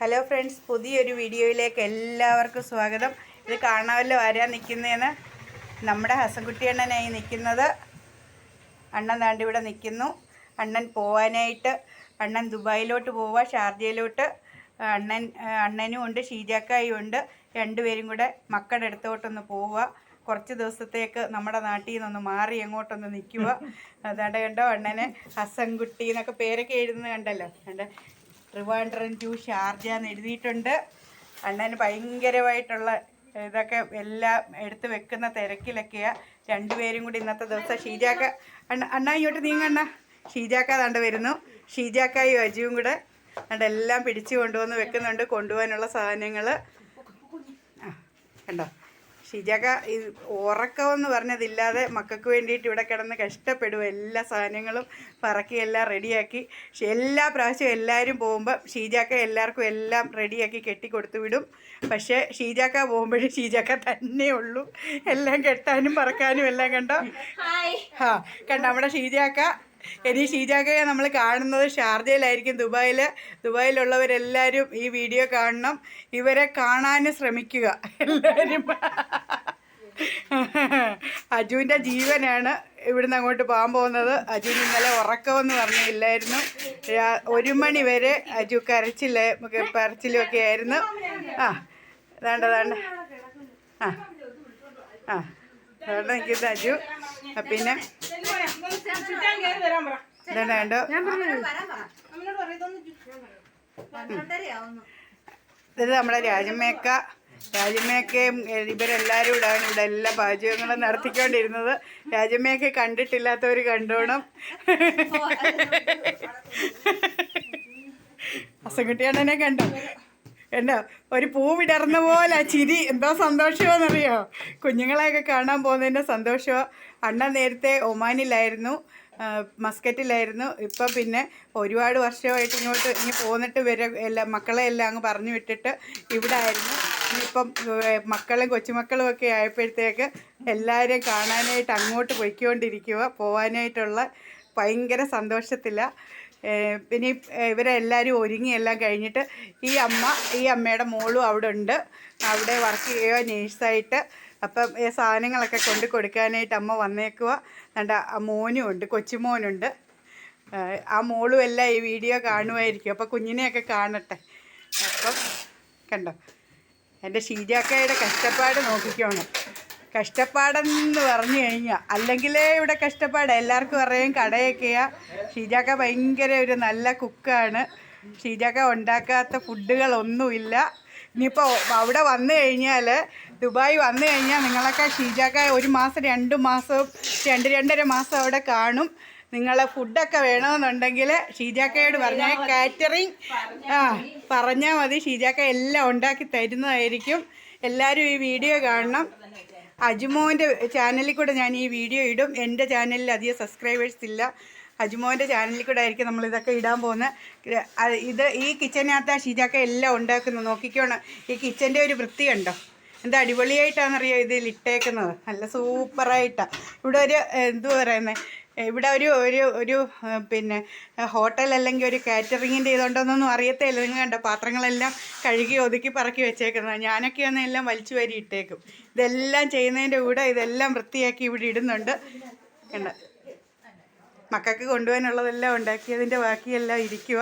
Hello friends പുതിയൊരു വീഡിയോയിലേക്ക് എല്ലാവർക്കും സ്വാഗതം. ഇത് കാണാമല്ലോ ആരാ നിൽക്കുന്നതെന്ന് നമ്മുടെ ഹസൻകുട്ടി അണ്ണനായി നിൽക്കുന്നത് അണ്ണൻ താണ്ടി ഇവിടെ നിൽക്കുന്നു അണ്ണൻ പോവാനായിട്ട് അണ്ണൻ ദുബായിലോട്ട് പോവുക ഷാർജയിലോട്ട്. അണ്ണൻ അണ്ണനും ഉണ്ട് ഷീജാക്കായും ഉണ്ട്. രണ്ടുപേരും കൂടെ മക്കളുടെ അടുത്തോട്ടൊന്ന് പോവുക കുറച്ച് ദിവസത്തേക്ക് നമ്മുടെ നാട്ടിൽ നിന്നൊന്ന് മാറി എങ്ങോട്ടൊന്ന് നിൽക്കുക അതാണ്ട് കണ്ടോ അണ്ണനെ? ഹസൻകുട്ടി എന്നൊക്കെ പേരൊക്കെ എഴുതുന്നത് കണ്ടല്ലോ. കണ്ട? ട്രിവാൻഡ്രം ടു ഷാർജ എന്ന് എഴുതിയിട്ടുണ്ട്. അണ്ണന് ഭയങ്കരമായിട്ടുള്ള ഇതൊക്കെ എല്ലാം എടുത്ത് വെക്കുന്ന തിരക്കിലൊക്കെയാണ് രണ്ടുപേരും കൂടി ഇന്നത്തെ ദിവസം ഷീജാക്ക അണ്ണ അണ്ണ ഇങ്ങോട്ട് നീങ്ങണ്ണ ഷീജാക്ക താണ്ട് വരുന്നു. ഷീജാക്കായും അജുവും കൂടെ അതുകൊണ്ട് എല്ലാം പിടിച്ചു കൊണ്ടുവന്ന് വെക്കുന്നുണ്ട്. കൊണ്ടുപോകാനുള്ള സാധനങ്ങൾ ആ കണ്ടോ? ഷിജക ഈ ഉറക്കമെന്ന് പറഞ്ഞതില്ലാതെ മക്കൾക്ക് വേണ്ടിയിട്ട് ഇവിടെ കിടന്ന് കഷ്ടപ്പെടും. എല്ലാ സാധനങ്ങളും പറക്കി എല്ലാം റെഡിയാക്കി. എല്ലാ പ്രാവശ്യവും എല്ലാവരും പോകുമ്പോൾ ഷീജാക്ക എല്ലാവർക്കും എല്ലാം റെഡിയാക്കി കെട്ടി കൊടുത്തു വിടും. പക്ഷേ ഷീജാക്ക പോകുമ്പോഴും ഷീജാക്ക തന്നെ ഉള്ളൂ. എല്ലാം കെട്ടാനും പറക്കാനും എല്ലാം കണ്ടോ? ആ കണ്ടോ? നമ്മുടെ ഷീജാക്ക ഇനി ഷീജാക്കയെ നമ്മൾ കാണുന്നത് ഷാർജയിലായിരിക്കും. ദുബായിൽ ദുബായിലുള്ളവരെല്ലാവരും ഈ വീഡിയോ കാണണം. ഇവരെ കാണാൻ ശ്രമിക്കുക. എല്ലാവരും അജുവിന്റെ ജീവനാണ് ഇവിടുന്ന് അങ്ങോട്ട് പോകാൻ പോകുന്നത്. അജു ഇന്നലെ ഉറക്കമെന്ന് പറഞ്ഞില്ലായിരുന്നു. ഒരു മണി വരെ അജു കരച്ചില്ല കരച്ചിലൊക്കെ ആയിരുന്നു. ആ വേണ്ട വേണ്ട. ആ ആ വേണ്ട നിൽക്കുന്നത് അജു. പിന്നെ? ഇത് നമ്മുടെ രാജമേക്ക. രാജമേക്കയും ഇവരെല്ലാവരും ഇവിടെ ഇവിടെ എല്ലാ പാചകങ്ങളും നടത്തിക്കൊണ്ടിരുന്നത്. രാജമേക്ക കണ്ടിട്ടില്ലാത്തവർ കണ്ടോണം. അസംകുട്ടിയാണെന്നെ കണ്ടു. എന്താ ഒരു പൂ വിടർന്ന പോലെ ചിരി. എന്തോ സന്തോഷമാണെന്നറിയോ? കുഞ്ഞുങ്ങളെയൊക്കെ കാണാൻ പോകുന്നതിന്റെ സന്തോഷമോ. അണ്ണൻ നേരത്തെ ഒമാനിലായിരുന്നു മസ്കറ്റിലായിരുന്നു. ഇപ്പം പിന്നെ ഒരുപാട് വർഷമായിട്ട് ഇങ്ങോട്ട് ഇനി പോന്നിട്ട് വരെ എല്ലാം മക്കളെ എല്ലാം അങ്ങ് പറഞ്ഞു വിട്ടിട്ട് ഇവിടെ ആയിരുന്നു ഇപ്പം മക്കളും കൊച്ചുമക്കളും ഒക്കെ ആയപ്പോഴത്തേക്ക് എല്ലാവരെയും കാണാനായിട്ട് അങ്ങോട്ട് പൊയ്ക്കൊണ്ടിരിക്കുക പോകാനായിട്ടുള്ള ഭയങ്കര സന്തോഷത്തിലാണ് പിന്നെ ഇവരെല്ലാവരും ഒരുങ്ങി എല്ലാം കഴിഞ്ഞിട്ട് ഈ അമ്മ ഈ അമ്മയുടെ മോളും അവിടെ ഉണ്ട് അവിടെ വർക്ക് ചെയ്യുക നേഴ്സായിട്ട് അപ്പം ഈ സാധനങ്ങളൊക്കെ കൊണ്ട് കൊടുക്കാനായിട്ട് അമ്മ വന്നേക്കുക കണ്ട ആ മോനും ഉണ്ട് കൊച്ചുമോനുണ്ട്. ആ, മോളും എല്ലാം ഈ വീഡിയോ കാണുമായിരിക്കും അപ്പോൾ കുഞ്ഞിനെയൊക്കെ കാണട്ടെ. അപ്പം കണ്ടോ എന്റെ ഷീജാക്കയുടെ കഷ്ടപ്പാട് നോക്കിക്കോണം. കഷ്ടപ്പാടെന്ന് പറഞ്ഞു കഴിഞ്ഞാൽ അല്ലെങ്കിലേ ഇവിടെ കഷ്ടപ്പാട്. എല്ലാവർക്കും അറിയാം കടയൊക്കെയാ. ഷീജാക്ക ഭയങ്കര ഒരു നല്ല കുക്കാണ് ഷീജാക്ക ഉണ്ടാക്കാത്ത ഫുഡുകളൊന്നുമില്ല ഇനിയിപ്പോൾ അവിടെ വന്നു കഴിഞ്ഞാൽ ദുബായ് വന്നു കഴിഞ്ഞാൽ നിങ്ങളൊക്കെ ഷീജാക്ക ഒരു മാസം രണ്ട് മാസം രണ്ട് രണ്ടര മാസം അവിടെ കാണും. നിങ്ങളെ ഫുഡൊക്കെ വേണമെന്നുണ്ടെങ്കിൽ ഷീജാക്കയോട് പറഞ്ഞാൽ കാറ്ററിങ് ആ പറഞ്ഞാൽ മതി. ഷീജാക്ക എല്ലാം ഉണ്ടാക്കി തരുന്നതായിരിക്കും. എല്ലാവരും ഈ വീഡിയോ കാണണം. അജുമോന്റെ ചാനലിൽ കൂടെ ഞാൻ ഈ വീഡിയോ ഇടും. എന്റെ ചാനലിൽ അധികം സബ്സ്ക്രൈബേഴ്സ് ഇല്ല. അജുമോന്റെ ചാനലിൽ കൂടെ ആയിരിക്കും നമ്മൾ ഇതൊക്കെ ഇടാൻ പോകുന്നത് ഇത് ഈ കിച്ചനകത്ത് ഷീജാക്ക എല്ലാം ഉണ്ടാക്കുന്നു. നോക്കിക്കോണം. ഈ കിച്ചന്റെ ഒരു വൃത്തി കണ്ടോ? എന്താ അടിപൊളിയായിട്ടാണെന്നറിയോ ഇതിൽ ഇട്ടേക്കുന്നത്? നല്ല സൂപ്പറായിട്ടാണ് ഇവിടെ ഒരു എന്തു പറയുന്നത് ഇവിടെ ഒരു ഒരു ഒരു പിന്നെ ഹോട്ടൽ അല്ലെങ്കിൽ ഒരു കാറ്ററിങ്ങിന്റെ ഇതുണ്ടോന്നൊന്നും അറിയത്തില്ല നിങ്ങൾ കണ്ടോ? പാത്രങ്ങളെല്ലാം കഴുകി ഒതുക്കി പറക്കി വെച്ചേക്കുന്നത്. ഞാനൊക്കെ ഒന്ന് എല്ലാം വലിച്ചു വരി ഇട്ടേക്കും. ഇതെല്ലാം ചെയ്യുന്നതിന്റെ കൂടെ ഇതെല്ലാം വൃത്തിയാക്കി ഇവിടെ ഇടുന്നുണ്ട്. കണ്ട? മക്കൾക്ക് കൊണ്ടുപോകാനുള്ളതെല്ലാം ഉണ്ടാക്കിയതിന്റെ ബാക്കിയെല്ലാം ഇരിക്കുക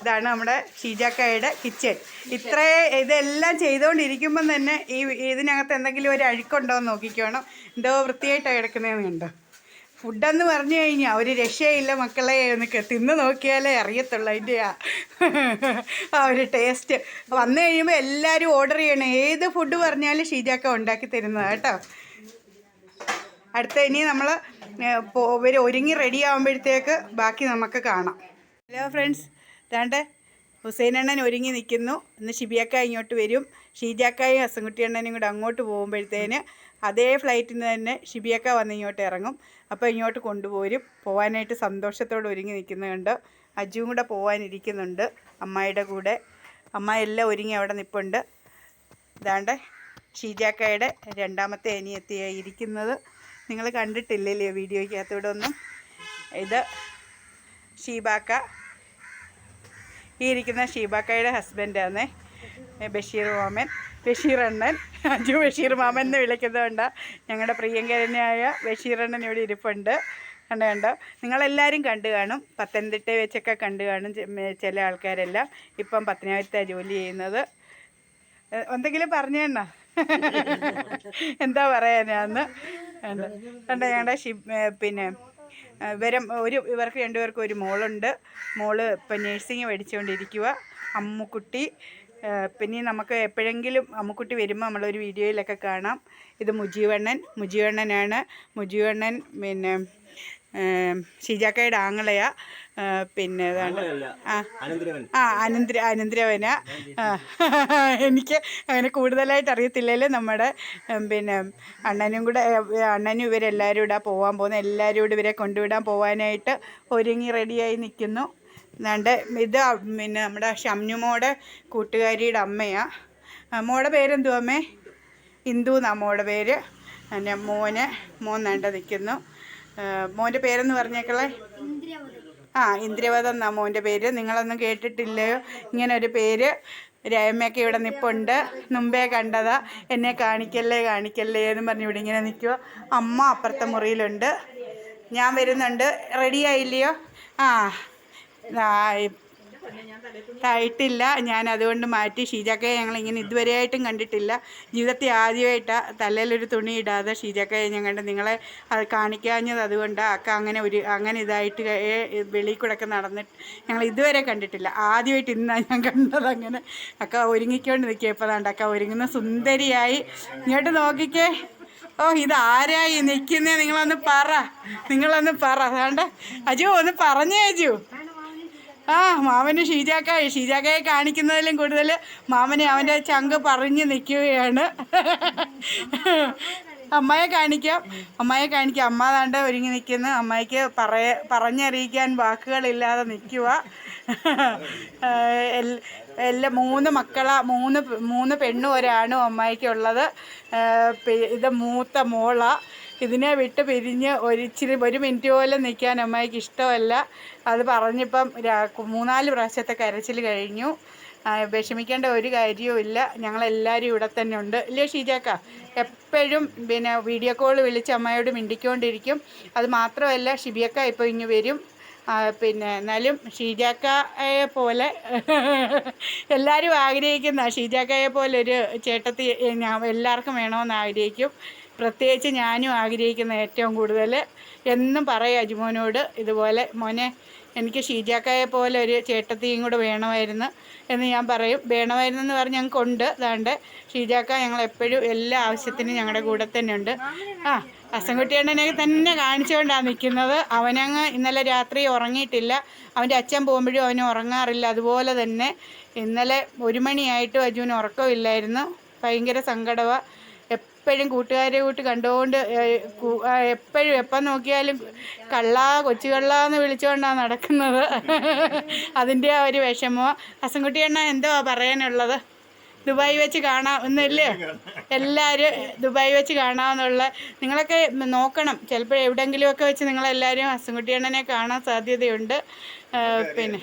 ഇതാണ് നമ്മുടെ ഷീജാക്കായുടെ കിച്ചൺ. ഇത്രേ ഇതെല്ലാം ചെയ്തുകൊണ്ടിരിക്കുമ്പം തന്നെ ഈ ഇതിനകത്ത് എന്തെങ്കിലും ഒരു അഴുക്കുണ്ടോ എന്ന് നോക്കിക്കോണം. എന്തോ വൃത്തിയായിട്ടാണ് കിടക്കുന്നതെന്ന് കണ്ടോ. ഫുഡെന്ന് പറഞ്ഞു കഴിഞ്ഞാൽ ഒരു രക്ഷയില്ല മക്കളെ എന്നൊക്കെ തിന്ന് നോക്കിയാലേ അറിയത്തുള്ളൂ അതിന്റെ ആ ഒരു ടേസ്റ്റ്. വന്നു കഴിയുമ്പോൾ എല്ലാവരും ഓർഡർ ചെയ്യണം. ഏത് ഫുഡ് പറഞ്ഞാലും ഷീജാക്ക ഉണ്ടാക്കി തരുന്നത് കേട്ടോ. അടുത്ത ഇനി നമ്മൾ ഇവർ ഒരുങ്ങി റെഡി ആകുമ്പോഴത്തേക്ക് ബാക്കി നമുക്ക് കാണാം. ഹലോ ഫ്രണ്ട്സ് താണ്ട് ഹുസൈൻ അണ്ണൻ ഒരുങ്ങി നിൽക്കുന്നു. ഇന്ന് ഷിബിയക്ക ഇങ്ങോട്ട് വരും. ഷീജാക്കായും ഹസൻകുട്ടി അണ്ണനും കൂടെ അങ്ങോട്ട് പോകുമ്പോഴത്തേന് അതേ ഫ്ലൈറ്റിൽ നിന്ന് തന്നെ ഷിബിയക്ക വന്ന് ഇങ്ങോട്ട് ഇറങ്ങും. അപ്പോൾ ഇങ്ങോട്ട് കൊണ്ടുപോരും. പോകാനായിട്ട് സന്തോഷത്തോടെ ഒരുങ്ങി നിൽക്കുന്നുണ്ട്. അജുവും കൂടെ പോകാനിരിക്കുന്നുണ്ട് അമ്മായിയുടെ കൂടെ. അമ്മ എല്ലാം ഒരുങ്ങി അവിടെ നിൽപ്പുണ്ട് ഇതാണ്ട് ഷീജാക്കയുടെ രണ്ടാമത്തെ അനിയത്തിയായി ഇരിക്കുന്നത്. നിങ്ങൾ കണ്ടിട്ടില്ലല്ലേ വീഡിയോയ്ക്കകത്തൂടെ ഒന്നും ഇത് ഷീബാക്ക. ഈ ഇരിക്കുന്ന ഷീബാക്കയുടെ ഹസ്ബൻഡാണ്. ബഷീർ മാമൻ. ബഷീർ അണ്ണൻ. അജു ബഷീർ മാമൻ എന്ന് വിളിക്കുന്നതുകൊണ്ട് ഞങ്ങളുടെ പ്രിയങ്കരനായ ബഷീർ അണ്ണൻ ഇവിടെ ഇരിപ്പുണ്ട്. കണ്ടു കണ്ടോ? നിങ്ങളെല്ലാവരും കണ്ടു കാണും. പത്തനംതിട്ട വെച്ചൊക്കെ കണ്ടു കാണും ചില ആൾക്കാരെല്ലാം. ഇപ്പം പത്തനാപുരത്താണ് ജോലി ചെയ്യുന്നത്. എന്തെങ്കിലും പറഞ്ഞു പറഞ്ഞേണ്ണ എന്താ പറയാനാന്ന് കണ്ടോ ഞങ്ങളുടെ ഷി പിന്നെ ആ, ഒരു ഇവർക്ക് രണ്ടുപേർക്കും ഒരു മോളുണ്ട്. മോൾ ഇപ്പം നേഴ്സിംഗ് പഠിച്ചുകൊണ്ടിരിക്കുക അമ്മുക്കുട്ടി പിന്നെ നമുക്ക് എപ്പോഴെങ്കിലും അമ്മുക്കുട്ടി വരുമ്പോൾ നമ്മളൊരു വീഡിയോയിലൊക്കെ കാണാം. ഇത് മുജീവണ്ണൻ മുജീവണ്ണനാണ്. മുജീവണ്ണൻ പിന്നെ ഷിജാക്കയുടെ ആങ്ങളയ പിന്നെ ആ അനന്തിര അനന്തിരവന. എനിക്ക് അങ്ങനെ കൂടുതലായിട്ട് അറിയത്തില്ലല്ലോ നമ്മുടെ പിന്നെ അണ്ണനും കൂടെ അണ്ണനും ഇവരെല്ലാവരും കൂടെ പോകാൻ പോകുന്നു. എല്ലാവരും കൂടെ ഇവരെ കൊണ്ടുവിടാൻ പോകാനായിട്ട് ഒരുങ്ങി റെഡിയായി നിൽക്കുന്നു. എന്നാണ്ട് ഇത് പിന്നെ നമ്മുടെ ഷംനുമോടെ കൂട്ടുകാരിയുടെ അമ്മയാണ് മോടെ പേരെന്തുവാ അമ്മേ? ഇന്ദു എന്നാ മോടെ പേര്. പിന്നെ മോന് മോൻ നണ്ട നിൽക്കുന്നു. മോന്റെ പേരെന്ന് പറഞ്ഞേക്കളെ? ആ ഇന്ദ്രിയവധം എന്നാ മോന്റെ പേര്. നിങ്ങളൊന്നും കേട്ടിട്ടില്ലയോ ഇങ്ങനെ ഒരു പേര്. രമയൊക്കെ ഇവിടെ നിപ്പുണ്ട്. മുമ്പേ കണ്ടതാ. എന്നെ കാണിക്കല്ലേ കാണിക്കല്ലേ എന്ന് പറഞ്ഞ് ഇവിടെ ഇങ്ങനെ നിൽക്കുക അമ്മ അപ്പുറത്തെ മുറിയിലുണ്ട്. ഞാൻ വരുന്നുണ്ട്. റെഡി ആയില്ലയോ? ആ ആ, ആയിട്ടില്ല ഞാൻ അതുകൊണ്ട് മാറ്റി. ഷീജാക്കയെ ഞങ്ങൾ ഇങ്ങനെ ഇതുവരെയായിട്ടും കണ്ടിട്ടില്ല. ജീവിതത്തിൽ ആദ്യമായിട്ടാണ് തലയിലൊരു തുണി ഇടാതെ ഷീജാക്കയെ ഞാൻ കണ്ട് നിങ്ങളെ അത് കാണിക്കാഞ്ഞത് അതുകൊണ്ടാണ് അക്ക അങ്ങനെ ഒരു അങ്ങനെ ഇതായിട്ട് വെളിയിൽ കൂടെ ഒക്കെ നടന്നിട്ട് ഞങ്ങൾ ഇതുവരെ കണ്ടിട്ടില്ല. ആദ്യമായിട്ട് ഇന്നാണ് ഞാൻ കണ്ടത് അങ്ങനെ. അക്ക ഒരുങ്ങിക്കൊണ്ട് നിൽക്കിയപ്പോൾ ദാണ്ട് അക്ക ഒരുങ്ങുന്ന സുന്ദരിയായി. ഇങ്ങോട്ട് നോക്കിക്കേ. ഓ ഇത് ആരായി നിൽക്കുന്നേ? നിങ്ങളൊന്ന് പറ. നിങ്ങളൊന്ന് പറ. അതാണ്ട് അജു ഒന്ന് പറഞ്ഞേ അജു. ആ മാമന് ഷീജാക്കായി ഷീജാക്കയെ കാണിക്കുന്നതിലും കൂടുതൽ മാമനെ അവന്റെ ചങ്ക് പറഞ്ഞു നിൽക്കുകയാണ്. അമ്മയെ കാണിക്കാം. അമ്മയെ കാണിക്കാം. അമ്മ താണ്ട് ഒരുങ്ങി നിൽക്കുന്നു. അമ്മയ്ക്ക് പറയ പറഞ്ഞറിയിക്കാൻ വാക്കുകളില്ലാതെ നിൽക്കുക. എല്ലാ മൂന്ന് മക്കളാ മൂന്ന് മൂന്ന് പെണ്ണും ഒരാണും അമ്മായിക്കുള്ളത്. ഇത് മൂത്ത മോളാ. ഇതിനെ വിട്ട് പിരിഞ്ഞ് ഒരിച്ചിരി ഒരു മിനിറ്റ് പോലെ നിൽക്കാൻ അമ്മായിക്ക് ഇഷ്ടമല്ല. അത് പറഞ്ഞിപ്പം മൂന്നാൽ പ്രാവശ്യത്തെ കരച്ചിൽ കഴിഞ്ഞു. വിഷമിക്കേണ്ട ഒരു കാര്യവും ഇല്ല. ഞങ്ങളെല്ലാവരും ഇവിടെ തന്നെ ഉണ്ട്. ഇല്ലേ ഷീജാക്ക? എപ്പോഴും പിന്നെ വീഡിയോ കോൾ വിളിച്ച് അമ്മയോട് മിണ്ടിക്കൊണ്ടിരിക്കും. അത് മാത്രമല്ല ഷിബിയക്ക ഇപ്പോൾ ഇങ്ങ് വരും. പിന്നെ എന്നാലും ഷീജാക്കയെ പോലെ എല്ലാവരും ആഗ്രഹിക്കുന്ന ഷീജാക്കയെ പോലെ ഒരു ചേട്ടത്തി എല്ലാവർക്കും വേണമെന്ന് ആഗ്രഹിക്കും. പ്രത്യേകിച്ച് ഞാനും ആഗ്രഹിക്കുന്ന ഏറ്റവും കൂടുതൽ എന്നും പറയും അജുമോനോട് ഇതുപോലെ മോനെ എനിക്ക് ഷീജാക്കയെ പോലെ ഒരു ചേട്ടത്തിയും കൂടെ വേണമായിരുന്നു എന്ന് ഞാൻ പറയും. വേണമായിരുന്നു എന്ന് പറഞ്ഞ് ഞങ്ങൾക്കുണ്ട് അതാണ്ട് ഷീജാക്ക ഞങ്ങൾ എപ്പോഴും എല്ലാ ആവശ്യത്തിനും ഞങ്ങളുടെ കൂടെ തന്നെ ഉണ്ട് ആ അസംകുട്ടിയണ്ണനെ തന്നെ കാണിച്ചുകൊണ്ടാണ് നിൽക്കുന്നത് അവനങ്ങ് ഇന്നലെ രാത്രി ഉറങ്ങിയിട്ടില്ല. അവന്റെ അച്ഛൻ പോകുമ്പോഴും അവന് ഉറങ്ങാറില്ല. അതുപോലെ തന്നെ ഇന്നലെ ഒരു മണിയായിട്ടും അജുവിന് ഉറക്കമില്ലായിരുന്നു. ഭയങ്കര സങ്കടമാണ് എപ്പോഴും കൂട്ടുകാരെ കൂട്ട് കണ്ടുകൊണ്ട് എപ്പോഴും എപ്പം നോക്കിയാലും കള്ളാ കൊച്ചു കള്ളാന്ന് വിളിച്ചുകൊണ്ടാണ് നടക്കുന്നത്. അതിന്റെ ആ ഒരു വിഷമോ? അസംകുട്ടി അണ്ണ എന്തോ പറയാനുള്ളത്? ദുബായി വെച്ച് കാണാമെന്നില്ലേ എല്ലാവരും ദുബായി വെച്ച് കാണാമെന്നുള്ള നിങ്ങളൊക്കെ നോക്കണം. ചിലപ്പോൾ എവിടെയെങ്കിലുമൊക്കെ വെച്ച് നിങ്ങളെല്ലാവരും അസംകുട്ടി അണ്ണനെ കാണാൻ സാധ്യതയുണ്ട്. പിന്നെ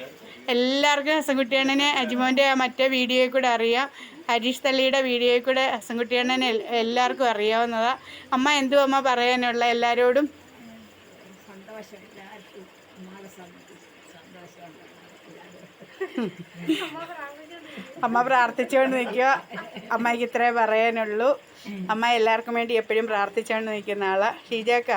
എല്ലാവർക്കും ഹസൻകുട്ടിയണ്ണനെ അജിമോന്റെ മറ്റേ വീഡിയോയിൽ കൂടെ അറിയാം. ഹരീഷ് തള്ളിയുടെ വീഡിയോയിൽ കൂടെ ഹസൻകുട്ടിയണ്ണനെ എൽ- എല്ലാവർക്കും അറിയാവുന്നതാ. അമ്മ എന്തു അമ്മ പറയാനുള്ള എല്ലാവരോടും അമ്മ പ്രാർത്ഥിച്ചുകൊണ്ട് നിൽക്കുക. അമ്മയ്ക്ക് ഇത്രേ പറയാനുള്ളൂ. അമ്മ എല്ലാവർക്കും വേണ്ടി എപ്പോഴും പ്രാർത്ഥിച്ചുകൊണ്ട് നിൽക്കുന്ന ആളാ. ഷീജാക്ക.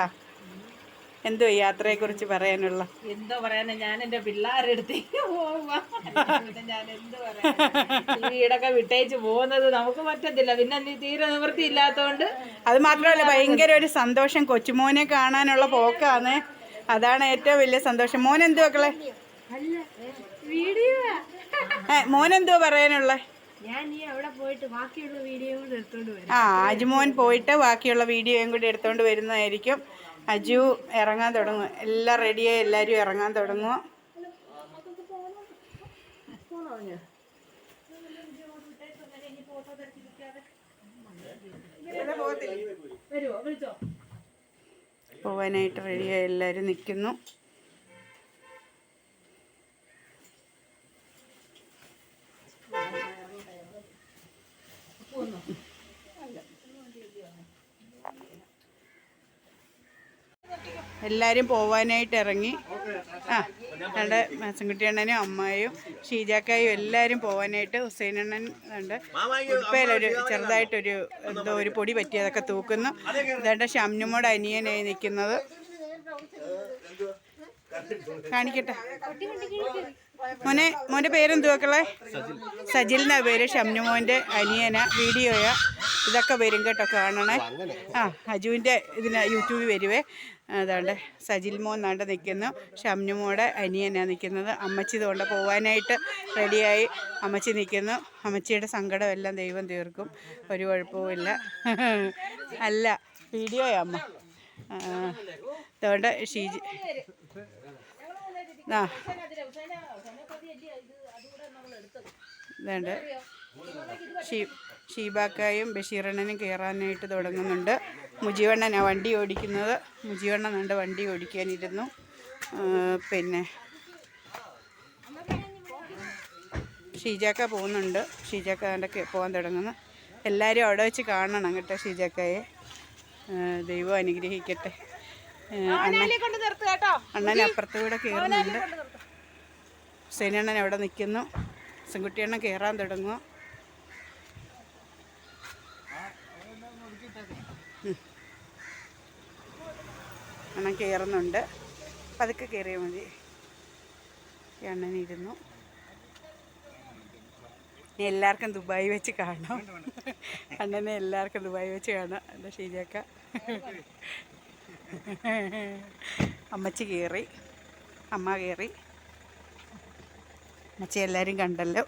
എന്തോ യാത്രയെ കുറിച്ച് പറയാനുള്ള? എന്തോ പറയാനാ? ഞാൻ എന്റെ പിള്ളേരെടുത്തേക്ക് പോവാടൊക്കെ പോവാ ഞാൻ എന്ത് പറയാ വീടൊക്കെ വിട്ടേച്ച് പോകുന്നത് നമുക്ക് പറ്റത്തില്ല. പിന്നെ നീ തീരെ നിവൃത്തി ഇല്ലാത്തോണ്ട് അത് മാത്രമല്ല ഭയങ്കര ഒരു സന്തോഷം. കൊച്ചുമോനെ കാണാനുള്ള പോക്കാണ് അതാണ് ഏറ്റവും വലിയ സന്തോഷം. മോൻ എന്തുവാ മക്കളെ? മോൻ എന്തുവാ പറയാനുള്ള? ഞാൻ ഈ അവിടെ പോയിട്ട് ബാക്കിയുള്ള വീഡിയോ കൂടെ എടുത്തോണ്ട് വരാം. ആ അജുമോൻ പോയിട്ട് ബാക്കിയുള്ള വീഡിയോയും കൂടി എടുത്തോണ്ട് വരുന്നതായിരിക്കും. അജു ഇറങ്ങാൻ തുടങ്ങും. എല്ലാം റെഡിയായി എല്ലാവരും ഇറങ്ങാൻ തുടങ്ങും. പോവാനായിട്ട് റെഡിയായി എല്ലാവരും നിൽക്കുന്നു. എല്ലാവരും പോവാനായിട്ട് ഇറങ്ങി. ആ ഞങ്ങളുടെ മാസംകുട്ടിയണ്ണനും അമ്മായും ഷീജാക്കായും എല്ലാവരും പോവാനായിട്ട് ഹുസൈനണ്ണൻ ഉണ്ട് ഉപ്പയിലൊരു ചെറുതായിട്ടൊരു എന്തോ ഒരു പൊടി പറ്റി അതൊക്കെ തൂക്കുന്നു. ഇതാണ്ട് ഷംനുമോട് അനിയനായി നിൽക്കുന്നത്. കാണിക്കട്ടെ. മോനെ മോന്റെ പേരെന്തുവാക്കളെ സജിൽ എന്നാ പേര് ഷംനുമോന്റെ അനിയന വീഡിയോയാ. ഇതൊക്കെ വരും കേട്ടോ കാണണേ. ആ അജുവിന്റെ ഇതിന് യൂട്യൂബിൽ വരുവേ. അതാണ്ട് സജിൽ മോൻ നാണ്ട് നിൽക്കുന്നു ഷംനുമോടെ അനിയനാണ് നിൽക്കുന്നത് അമ്മച്ചി ഇതുകൊണ്ട് പോകാനായിട്ട് റെഡിയായി. അമ്മച്ചി നിൽക്കുന്നു അമ്മച്ചിയുടെ സങ്കടം എല്ലാം ദൈവം തീർക്കും. ഒരു കുഴപ്പവുമില്ല അല്ല വീഡിയോയാ അമ്മ. അതുകൊണ്ട് ഷീജി ആ ഇതുണ്ട് ഷീ ഷീബാക്കായും ബഷീറണ്ണനും കയറാനായിട്ട് തുടങ്ങുന്നുണ്ട്. മുജീവണ്ണനാണ് വണ്ടി ഓടിക്കുന്നത്. മുജിവണ്ണൻ ഉണ്ട് വണ്ടി ഓടിക്കാനിരുന്നു. പിന്നെ ഷീജാക്ക പോകുന്നുണ്ട്. ഷീജാക്ക അതിന്റെ പോകാൻ തുടങ്ങുന്നു. എല്ലാവരും അവിടെ വെച്ച് കാണണം കേട്ടോ ഷീജാക്കയെ. ദൈവം അനുഗ്രഹിക്കട്ടെ. അണ്ണൻ കൊണ്ട് കൂടെ കയറുന്നുണ്ട്. ഹുസൈനണ്ണൻ അവിടെ നിൽക്കുന്നു. സെൻകുട്ടിയണ്ണൻ കയറാൻ തുടങ്ങുക അണ്ണൻ കയറുന്നുണ്ട് പതുക്കെ കയറിയാൽ മതി. അണ്ണൻ ഇരുന്നു. എല്ലാവർക്കും ദുബായി വെച്ച് കാണാം അണ്ണനെ എല്ലാവർക്കും ദുബായി വെച്ച് കാണാം. എന്താ ശരിയാക്ക. അമ്മച്ചി കയറി അമ്മ കയറി അമ്മച്ചി എല്ലാവരും കണ്ടല്ലോ.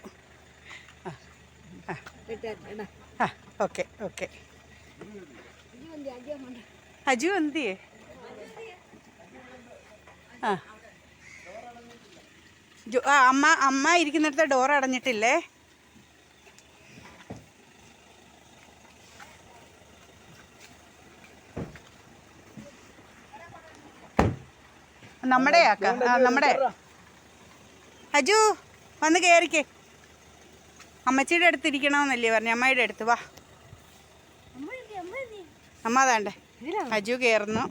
ആ ഓക്കെ ഓക്കെ. അജു എന്തിയേ? ആ. ആ അമ്മ അമ്മ ഇരിക്കുന്നിടത്ത് ഡോർ അടഞ്ഞിട്ടില്ലേ? നമ്മുടെ ആക്ക ആ നമ്മുടെ. അജു വന്ന് കയറിക്കേ അമ്മച്ചിയുടെ അടുത്ത് ഇരിക്കണമെന്നല്ലേ പറഞ്ഞു. അമ്മയുടെ അടുത്ത് വാ. അമ്മ അതാണ്ടേ അജു കയറുന്നു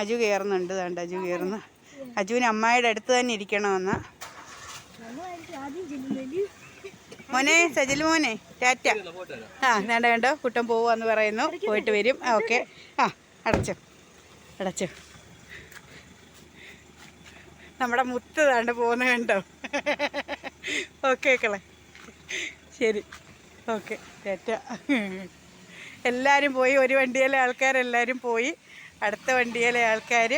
അജു കയറുന്നുണ്ട് കണ്ട് അജു കയറുന്നു അജുവിന് അമ്മായിയുടെ അടുത്ത് തന്നെ ഇരിക്കണമെന്ന്. മോനെ സജിൽ മോനെ ടാറ്റ. ആ വേണ്ട കണ്ടോ കുട്ടൻ പോവാന്ന് പറയുന്നു. പോയിട്ട് വരും. ആ ഓക്കെ. ആ അടച്ചു. അടച്ചു. നമ്മുടെ മുത്ത് താണ്ട് പോകുന്നത് കണ്ടോ? ഓക്കെ കളെ ശരി. Okay tata. എല്ലാവരും പോയി. ഒരു വണ്ടിയിലെ ആൾക്കാരെല്ലാവരും പോയി. അടുത്ത വണ്ടിയിലെ ആൾക്കാർ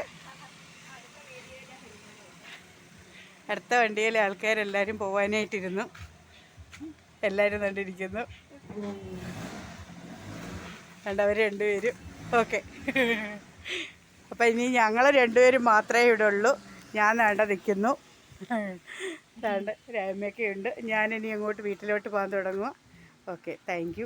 അടുത്ത വണ്ടിയിലെ ആൾക്കാരെല്ലാവരും പോവാനായിട്ടിരുന്നു. എല്ലാവരും കണ്ടിരിക്കുന്നു. കണ്ടവർ രണ്ടുപേരും. ഓക്കെ. അപ്പം ഇനി ഞങ്ങൾ രണ്ടുപേരും മാത്രമേ ഇവിടെ ഉള്ളൂ ഞാൻ വേണ്ട നിൽക്കുന്നു വേണ്ട. രാമയൊക്കെ ഉണ്ട്. ഞാനിനി അങ്ങോട്ട് വീട്ടിലോട്ട് പോകാൻ തുടങ്ങുക ഓക്കെ. താങ്ക്